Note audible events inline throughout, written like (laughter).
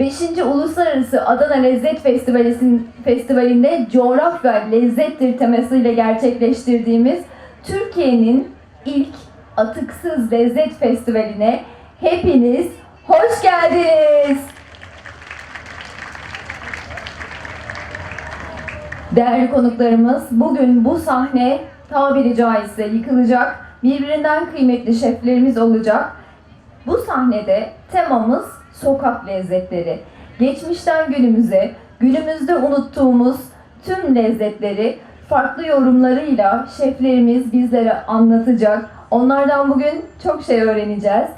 5. Uluslararası Adana Lezzet Festivali'nde coğrafya lezzettir temasıyla gerçekleştirdiğimiz Türkiye'nin ilk atıksız lezzet festivaline hepiniz hoş geldiniz. Değerli konuklarımız, bugün bu sahne tabiri caizse yıkılacak. Birbirinden kıymetli şeflerimiz olacak. Bu sahnede temamız sokak lezzetleri. Geçmişten günümüze, günümüzde unuttuğumuz tüm lezzetleri farklı yorumlarıyla şeflerimiz bizlere anlatacak. Onlardan bugün çok şey öğreneceğiz.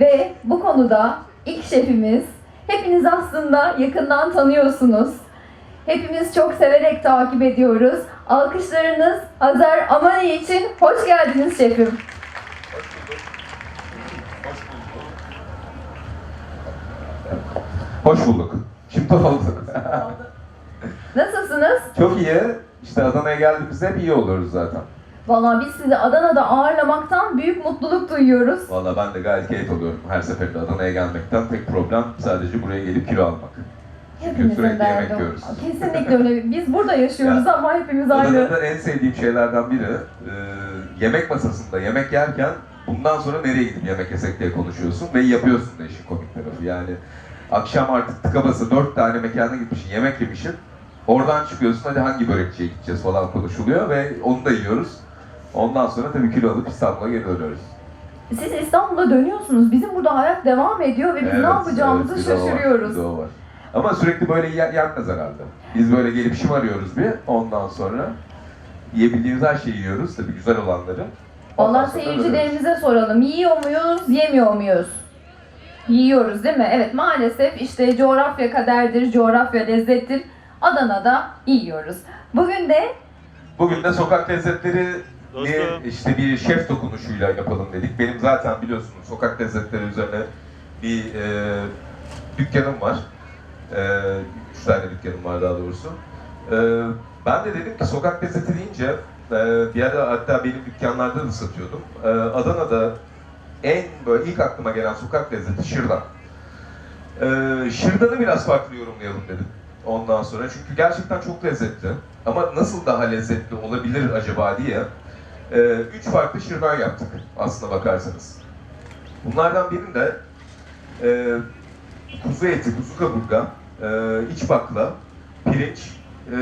Ve bu konuda ilk şefimiz, hepiniz aslında yakından tanıyorsunuz. Hepimiz çok severek takip ediyoruz. Alkışlarınız Hazar Amani için hoş geldiniz şefim. Hoş bulduk. Şimdi oldu. (laughs) Nasılsınız? Çok iyi. İşte Adana'ya geldiğimizde hep iyi oluyoruz zaten. Vallahi biz sizi Adana'da ağırlamaktan büyük mutluluk duyuyoruz. Vallahi ben de gayet keyif alıyorum her seferinde Adana'ya gelmekten. Tek problem sadece buraya gelip kilo almak. Çünkü sürekli yemek yiyoruz. Kesinlikle öyle. (laughs) Biz burada yaşıyoruz ama hepimiz aynı. Adana'da en sevdiğim şeylerden biri e, yemek masasında yemek yerken bundan sonra nereye gidip yemek yesek diye konuşuyorsun ve yapıyorsun da işin komik tarafı. Yani akşam artık tıka basa dört tane mekana gitmişsin, yemek yemişsin. Oradan çıkıyorsun hadi hangi börekçiye gideceğiz falan konuşuluyor ve onu da yiyoruz. Ondan sonra tabii kilo alıp İstanbul'a geri dönüyoruz. Siz İstanbul'a dönüyorsunuz. Bizim burada hayat devam ediyor ve biz ne yapacağımızı evet, var, şaşırıyoruz. o var. Ama sürekli böyle yenmez herhalde. Biz böyle gelip şımarıyoruz bir, ondan sonra yiyebildiğimiz her şeyi yiyoruz, tabii güzel olanları. Ondan dönüyoruz. seyircilerimize soralım. Yiyor muyuz, yemiyor muyuz? Yiyoruz değil mi? Evet maalesef işte coğrafya kaderdir, coğrafya lezzettir. Adana'da yiyoruz. Bugün de Bugün de sokak lezzetleri Dostum. bir, işte bir şef dokunuşuyla yapalım dedik. Benim zaten biliyorsunuz sokak lezzetleri üzerine bir e, dükkanım var. E, üç tane dükkanım var daha doğrusu. E, ben de dedim ki sokak lezzeti deyince e, bir ara hatta benim dükkanlarda da satıyordum. E, Adana'da en böyle ilk aklıma gelen sokak lezzeti şırdan. E, şırdanı biraz farklı yorumlayalım dedim ondan sonra. Çünkü gerçekten çok lezzetli. Ama nasıl daha lezzetli olabilir acaba diye e, üç farklı şırdan yaptık aslına bakarsanız. Bunlardan birinde e, kuzu eti, kuzu kaburga, e, iç bakla, pirinç e,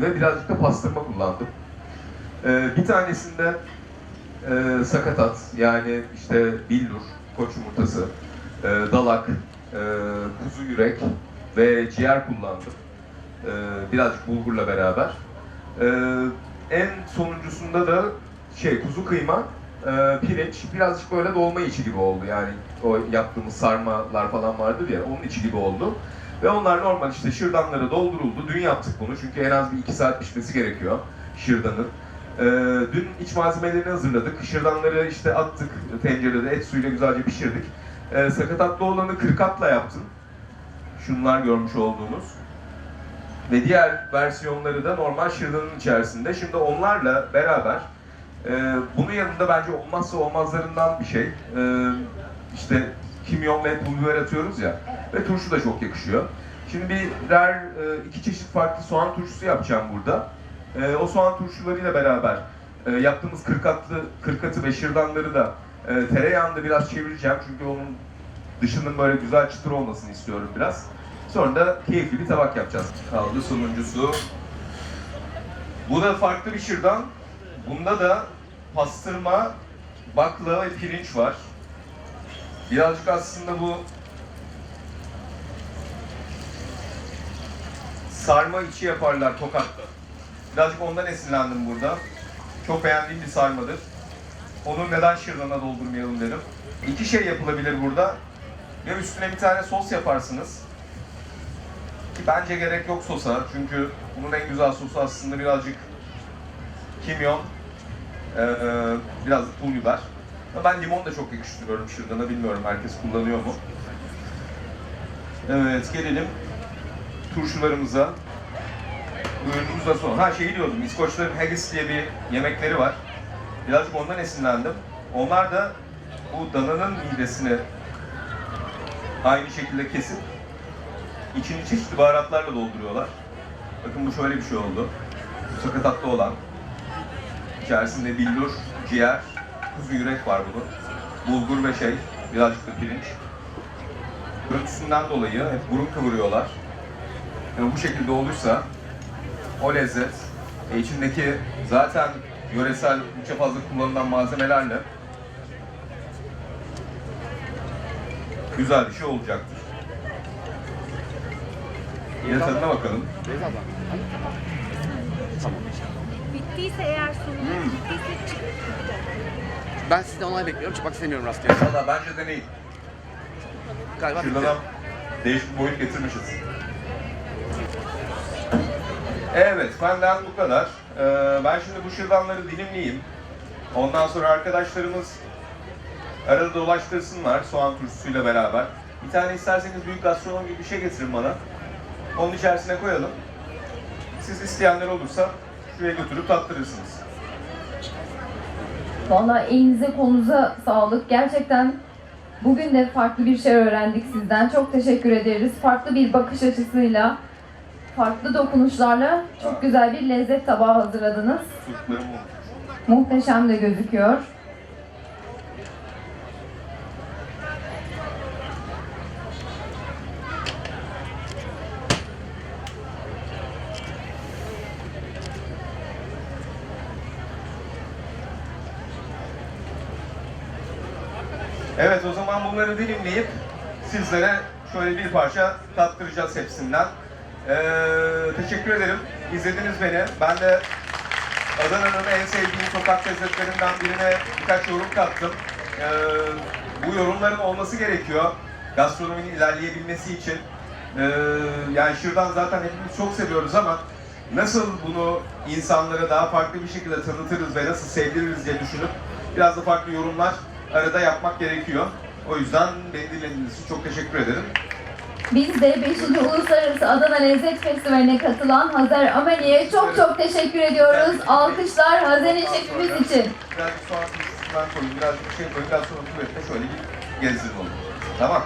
ve birazcık da pastırma kullandım. E, bir tanesinde e, sakatat yani işte billur, koç yumurtası, e, dalak, e, kuzu yürek ve ciğer kullandım. E, birazcık bulgurla beraber. E, en sonuncusunda da şey kuzu kıyma, e, pirinç, birazcık böyle dolma içi gibi oldu yani o yaptığımız sarmalar falan vardır ya onun içi gibi oldu. Ve onlar normal işte şırdanlara dolduruldu. Dün yaptık bunu çünkü en az bir iki saat pişmesi gerekiyor şırdanın. Ee, dün iç malzemelerini hazırladık. Şırdanları işte attık tencerede et suyuyla güzelce pişirdik. Ee, sakatatlı olanı kırkatla yaptım. Şunlar görmüş olduğunuz. Ve diğer versiyonları da normal şırdanın içerisinde. Şimdi onlarla beraber e, bunun yanında bence olmazsa olmazlarından bir şey. E, işte kimyon ve pul biber atıyoruz ya. Ve turşu da çok yakışıyor. Şimdi birer e, iki çeşit farklı soğan turşusu yapacağım burada. E, o soğan turşularıyla beraber e, yaptığımız kırkatlı, kırkatı ve şırdanları da e, tereyağında biraz çevireceğim. Çünkü onun dışının böyle güzel çıtır olmasını istiyorum biraz. Sonra da keyifli bir tabak yapacağız. Kaldı sonuncusu. Bu da farklı bir şırdan. Bunda da pastırma, bakla ve pirinç var. Birazcık aslında bu sarma içi yaparlar Tokat'ta. Birazcık ondan esinlendim burada. Çok beğendiğim bir sarmadır. Onu neden şırdana doldurmayalım dedim. İki şey yapılabilir burada. Ya üstüne bir tane sos yaparsınız. Ki bence gerek yok sosa. Çünkü bunun en güzel sosu aslında birazcık kimyon, ee, biraz da pul biber. Ben limon da çok yakıştırıyorum şırdana. Bilmiyorum herkes kullanıyor mu? Evet gelelim turşularımıza. Bu ürünümüz da son. Ha şeyi diyordum, İskoçların haggis diye bir yemekleri var. Birazcık ondan esinlendim. Onlar da bu dananın midesini aynı şekilde kesip İçini çeşitli baharatlarla dolduruyorlar. Bakın bu şöyle bir şey oldu. Bu sakatatlı olan. İçerisinde billur, ciğer, kuzu yürek var bunun. Bulgur ve şey, birazcık da pirinç. Görüntüsünden dolayı hep burun kıvırıyorlar. Yani bu şekilde olursa o lezzet e, içindeki zaten yöresel üçe fazla kullanılan malzemelerle güzel bir şey olacaktır. Yine tadına bakalım. Bittiyse eğer sunum Hmm. bittiyse çık. Ben sizden onay bekliyorum. Çıkmak istemiyorum rastgele. Valla bence deneyin. Galiba Şurada bitti. değişik bir boyut getirmişiz. Evet, benden bu kadar. Ee, ben şimdi bu şırdanları dilimleyeyim. Ondan sonra arkadaşlarımız arada dolaştırsınlar soğan turşusuyla beraber. Bir tane isterseniz büyük gastronom gibi bir şey getirin bana. Onun içerisine koyalım. Siz isteyenler olursa şuraya götürüp tattırırsınız. Valla elinize kolunuza sağlık. Gerçekten bugün de farklı bir şey öğrendik sizden. Çok teşekkür ederiz. Farklı bir bakış açısıyla, farklı dokunuşlarla çok güzel bir lezzet tabağı hazırladınız. Muhteşem de gözüküyor. Evet o zaman bunları dilimleyip sizlere şöyle bir parça tattıracağız hepsinden. Ee, teşekkür ederim. İzlediniz beni. Ben de Adana'nın en sevdiğim sokak lezzetlerinden birine birkaç yorum kattım. Ee, bu yorumların olması gerekiyor. Gastronominin ilerleyebilmesi için. Ee, yani şırdan zaten hepimiz çok seviyoruz ama nasıl bunu insanlara daha farklı bir şekilde tanıtırız ve nasıl sevdiririz diye düşünüp biraz da farklı yorumlar arada yapmak gerekiyor. O yüzden beni dinlediğiniz için çok teşekkür ederim. Biz de 5. Uluslararası Adana Lezzet Festivali'ne katılan Hazer Ameli'ye çok çok teşekkür ediyoruz. Alkışlar Hazer'in şefimiz için. Birazcık soğan turşusundan koyun, birazcık şey koyun, biraz sonra küvette şöyle bir gezdirin onu. Tamam.